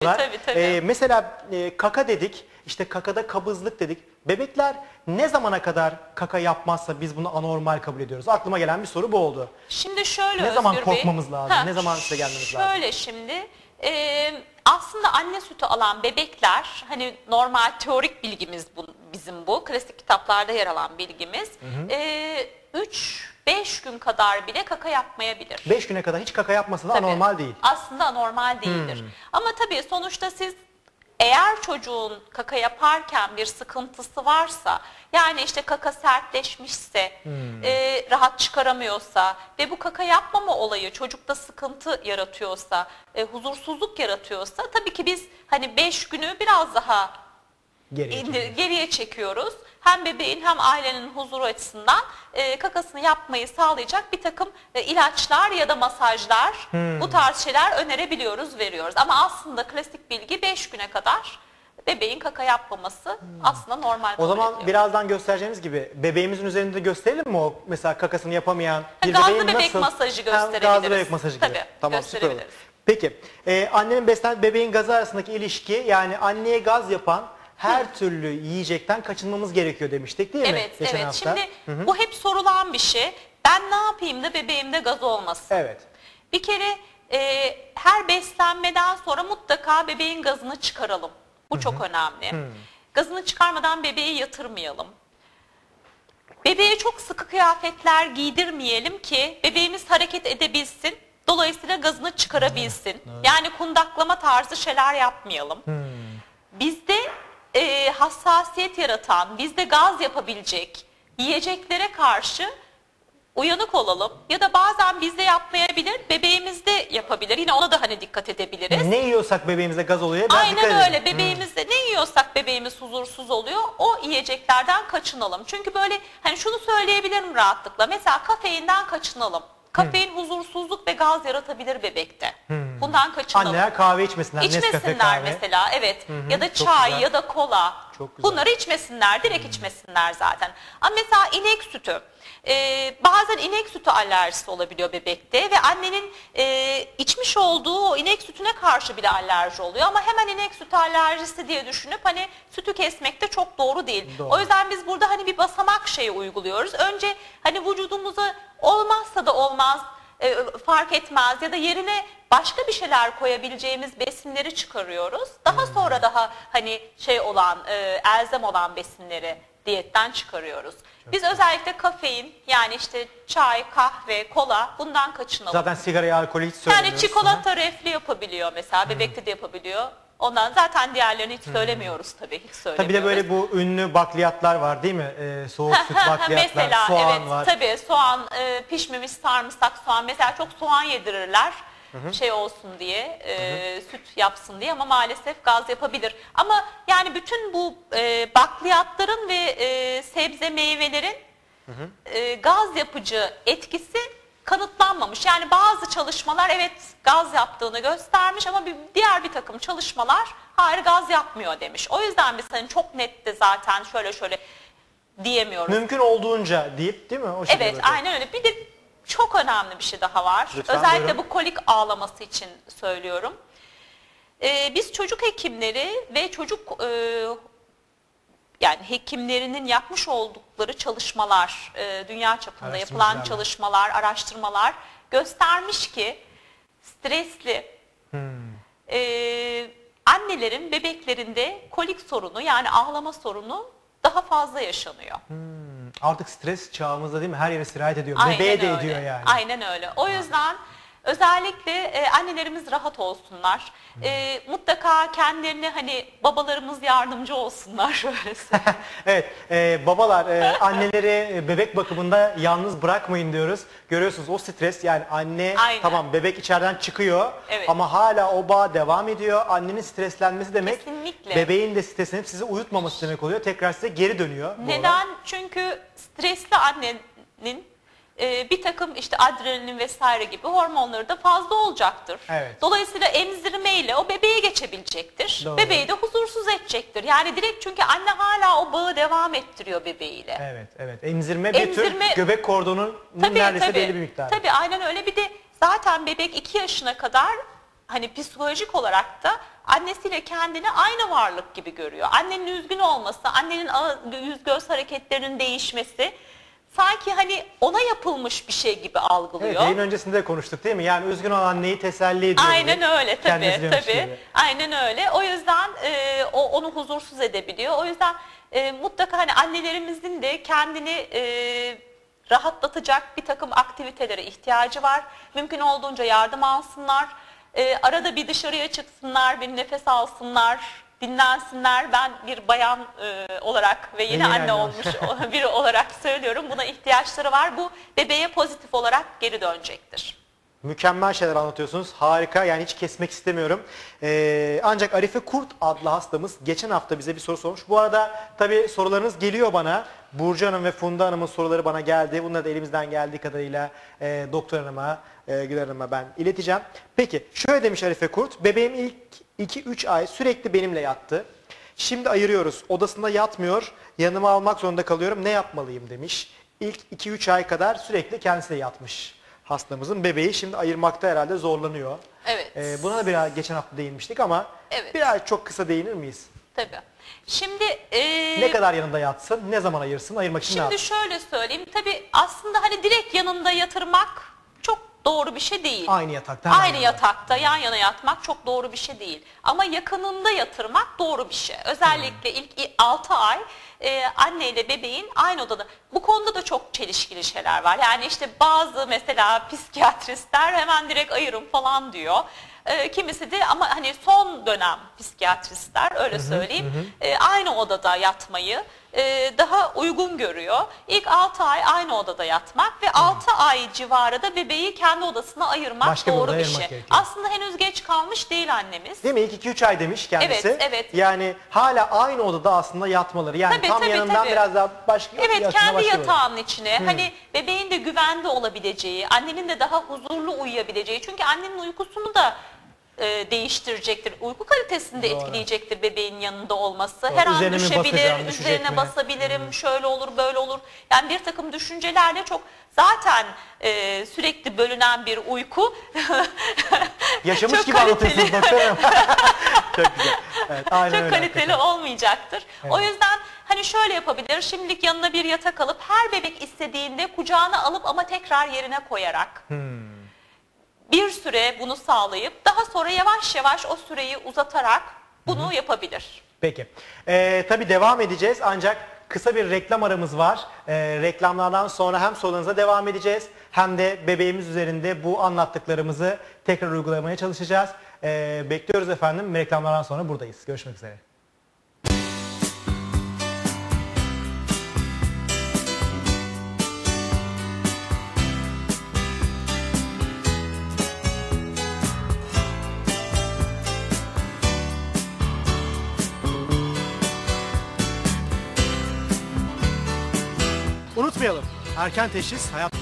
Tabii, tabii. Ee, mesela e, kaka dedik, işte kakada kabızlık dedik. Bebekler ne zamana kadar kaka yapmazsa biz bunu anormal kabul ediyoruz? Aklıma gelen bir soru bu oldu. Şimdi şöyle Ne zaman Özgür Bey- korkmamız lazım? Ne zaman size gelmemiz lazım? Şöyle şimdi e, aslında anne sütü alan bebekler hani normal teorik bilgimiz bu, bizim bu. Klasik kitaplarda yer alan bilgimiz. 3-5 gün kadar bile kaka yapmayabilir. 5 güne kadar hiç kaka yapmasa da Tabii. anormal değil. Aslında normal değildir. Hmm. Ama tabii sonuçta siz eğer çocuğun kaka yaparken bir sıkıntısı varsa yani işte kaka sertleşmişse Hmm. e, rahat çıkaramıyorsa ve bu kaka yapmama olayı çocukta sıkıntı yaratıyorsa e, huzursuzluk yaratıyorsa tabii ki biz hani 5 günü biraz daha Geriye indir- geriye çekiyoruz. Hem bebeğin hem ailenin huzuru açısından e, kakasını yapmayı sağlayacak bir takım e, ilaçlar ya da masajlar Hmm. bu tarz şeyler önerebiliyoruz, veriyoruz. Ama aslında klasik bilgi 5 güne kadar bebeğin kaka yapmaması aslında normal. Hmm. O zaman ediliyor. birazdan göstereceğimiz gibi bebeğimizin üzerinde de gösterelim mi o mesela kakasını yapamayan bir gazlı bebeğin bebek nasıl? masajı Ha, Gazlı gösterebiliriz. bebek masajı gibi. Tabii, tamam süper gösterebiliriz. Peki e, annenin beslen bebeğin gazı arasındaki ilişki yani anneye gaz yapan her türlü yiyecekten kaçınmamız gerekiyor demiştik değil mi? Evet, Geçen evet. hafta. Şimdi bu hep sorulan bir şey. Ben ne yapayım da bebeğimde gaz olmasın? Evet. Bir kere e, her beslenmeden sonra mutlaka bebeğin gazını çıkaralım. Bu çok önemli. Gazını çıkarmadan bebeği yatırmayalım. Bebeğe çok sıkı kıyafetler giydirmeyelim ki bebeğimiz hareket edebilsin. Dolayısıyla gazını çıkarabilsin. Yani kundaklama tarzı şeyler yapmayalım. Bizde e, hassasiyet yaratan, bizde gaz yapabilecek yiyeceklere karşı uyanık olalım. Ya da bazen bizde yapmayabilir, bebeğimizde yapabilir. Yine ona da hani dikkat edebiliriz. Ne yiyorsak bebeğimize gaz oluyor. Dikkat Aynen öyle. Bebeğimizde ne yiyorsak bebeğimiz huzursuz oluyor. O yiyeceklerden kaçınalım. Çünkü böyle hani şunu söyleyebilirim rahatlıkla. Mesela kafeinden kaçınalım. Kafein huzursuzluk ve gaz yaratabilir bebekte. Bundan kaçınalım. Anneler kahve içmesinler. İçmesinler kahve. mesela evet ya da çay güzel. ya da kola. Çok güzel. Bunları içmesinler direkt içmesinler zaten. Ama mesela inek sütü Ee, bazen inek sütü alerjisi olabiliyor bebekte ve annenin e, içmiş olduğu o inek sütüne karşı bile alerji oluyor. Ama hemen inek sütü alerjisi diye düşünüp hani sütü kesmek de çok doğru değil. Doğru. O yüzden biz burada hani bir basamak şeyi uyguluyoruz. Önce hani vücudumuza olmazsa da olmaz e, fark etmez ya da yerine başka bir şeyler koyabileceğimiz besinleri çıkarıyoruz. Daha sonra daha hani şey olan e, elzem olan besinleri diyetten çıkarıyoruz. Biz özellikle kafein yani işte çay, kahve, kola bundan kaçınalım. Zaten sigarayı, alkolü hiç söylemiyoruz. yani çikolata reflü yapabiliyor mesela bebekte de yapabiliyor. Ondan zaten diğerlerini hiç söylemiyoruz tabii hiç söylemiyoruz. Tabii bir de böyle bu ünlü bakliyatlar var değil mi? Ee, soğuk süt bakliyatlar, mesela soğan evet var. tabii soğan e, pişmemiş sarımsak soğan mesela çok soğan yedirirler şey olsun diye e, süt yapsın diye ama maalesef gaz yapabilir. Ama yani bütün bu e, bakliyatların ve e, sebze meyvelerin e, gaz yapıcı etkisi kanıtlanmamış. Yani bazı çalışmalar evet gaz yaptığını göstermiş ama bir, diğer bir takım çalışmalar hayır gaz yapmıyor demiş. O yüzden biz hani çok net de zaten şöyle şöyle diyemiyoruz. Mümkün olduğunca deyip değil mi? O şekilde Evet bakalım. aynen öyle. Bir de çok önemli bir şey daha var. Lütfen, Özellikle buyurun. bu kolik ağlaması için söylüyorum. Ee, biz çocuk hekimleri ve çocuk e, yani hekimlerinin yapmış oldukları çalışmalar, e, dünya çapında yapılan çalışmalar, araştırmalar göstermiş ki stresli Hmm. e, annelerin bebeklerinde kolik sorunu yani ağlama sorunu daha fazla yaşanıyor. Artık stres çağımızda değil mi? Her yere sirayet ediyor. Aynen Bebeğe de öyle. ediyor yani. Aynen öyle. O yüzden özellikle e, annelerimiz rahat olsunlar. E, mutlaka kendilerine hani babalarımız yardımcı olsunlar şöyle söyleyeyim. evet, e, babalar e, anneleri e, bebek bakımında yalnız bırakmayın diyoruz. Görüyorsunuz o stres yani anne Aynen. tamam bebek içeriden çıkıyor Evet. ama hala o bağ devam ediyor. Annenin streslenmesi demek Kesinlikle. bebeğin de streslenip sizi uyutmaması demek oluyor. Tekrar size geri dönüyor. bu olay. Neden? Çünkü stresli annenin e, bir takım işte adrenalin vesaire gibi hormonları da fazla olacaktır. Evet. Dolayısıyla emzirmeyle o bebeğe geçebilecektir. Doğru. Bebeği de huzursuz edecektir. Yani direkt çünkü anne hala o bağı devam ettiriyor bebeğiyle. Evet, evet. Emzirme bir Emzirme- tür göbek kordonunun neredeyse belli bir miktarı. Tabii aynen öyle. Bir de zaten bebek 2 yaşına kadar hani psikolojik olarak da annesiyle kendini aynı varlık gibi görüyor. Annenin üzgün olması, annenin yüz göz hareketlerinin değişmesi sanki hani ona yapılmış bir şey gibi Evet, algılıyor. yayın öncesinde de konuştuk değil mi? Yani üzgün olan anneyi teselli ediyor. Aynen öyle tabii tabii. gibi. Aynen öyle. O yüzden e, o onu huzursuz edebiliyor. O yüzden e, mutlaka hani annelerimizin de kendini e, rahatlatacak bir takım aktivitelere ihtiyacı var. Mümkün olduğunca yardım alsınlar. E, arada bir dışarıya çıksınlar, bir nefes alsınlar, dinlensinler. Ben bir bayan e, olarak ve yeni, yeni anne anne olmuş biri olarak söylüyorum. Buna ihtiyaçları var. Bu bebeğe pozitif olarak geri dönecektir. Mükemmel şeyler anlatıyorsunuz. Harika. Yani hiç kesmek istemiyorum. Ee, ancak Arife Kurt adlı hastamız geçen hafta bize bir soru sormuş. Bu arada tabii sorularınız geliyor bana. Burcu Hanım ve Funda Hanım'ın soruları bana geldi. Bunları da elimizden geldiği kadarıyla e, doktor hanıma, e, Gül Hanım'a ben ileteceğim. Peki şöyle demiş Arife Kurt. Bebeğim ilk 2-3 ay sürekli benimle yattı. Şimdi ayırıyoruz. Odasında yatmıyor. Yanıma almak zorunda kalıyorum. Ne yapmalıyım demiş. İlk 2-3 ay kadar sürekli kendisiyle yatmış hastamızın bebeği. Şimdi ayırmakta herhalde zorlanıyor. Evet. Ee, buna da biraz geçen hafta değinmiştik ama Evet. biraz çok kısa değinir miyiz? Tabii. Şimdi e, Ne kadar yanında yatsın, ne zaman ayırsın, ayırmak için ne şimdi yapsın? şöyle söyleyeyim. Tabii aslında hani direkt yanında yatırmak doğru bir şey değil. Aynı yatakta. hemen Aynı yanında. yatakta yan yana yatmak çok doğru bir şey değil. Ama yakınında yatırmak doğru bir şey. Özellikle ilk 6 ay e, anne ile bebeğin aynı odada. Bu konuda da çok çelişkili şeyler var. Yani işte bazı mesela psikiyatristler hemen direkt ayırın falan diyor. E, kimisi de ama hani son dönem psikiyatristler öyle söyleyeyim e, aynı odada yatmayı e, daha uygun görüyor. İlk 6 ay aynı odada yatmak ve 6 ay civarı da bebeği kendi odasına ayırmak Başka bir doğru bir ayırmak şey. gerekiyor. Aslında henüz geç kalmış değil annemiz. Değil mi? İlk 2-3 ay demiş kendisi. Evet, evet. Yani hala aynı odada aslında yatmaları. Yani Tabii, tam tabii, yanından tabii. biraz daha başka Evet kendi bir yatağının içine hani bebeğin de güvende olabileceği, annenin de daha huzurlu uyuyabileceği. Çünkü annenin uykusunu da e, değiştirecektir. Uyku kalitesini de Doğru. etkileyecektir bebeğin yanında olması. Doğru. Her an Üzerine mi düşebilir, üzerine mi? basabilirim, şöyle olur, böyle olur. Yani bir takım düşüncelerle çok zaten e, sürekli bölünen bir uyku Yaşamış çok gibi anlatıyorsunuz kaliteli. doktorum. çok güzel. Evet, aynen çok öyle. kaliteli hakikaten. olmayacaktır. O yüzden hani şöyle yapabilir. Şimdilik yanına bir yatak alıp her bebek istediğinde kucağına alıp ama tekrar yerine koyarak. Hmm. Bir süre bunu sağlayıp daha sonra yavaş yavaş o süreyi uzatarak bunu yapabilir. Peki. Ee, tabii devam edeceğiz ancak kısa bir reklam aramız var. Ee, reklamlardan sonra hem sorularınıza devam edeceğiz hem de bebeğimiz üzerinde bu anlattıklarımızı tekrar uygulamaya çalışacağız. Ee, bekliyoruz efendim. Reklamlardan sonra buradayız. Görüşmek üzere. Unutmayalım. Erken teşhis hayat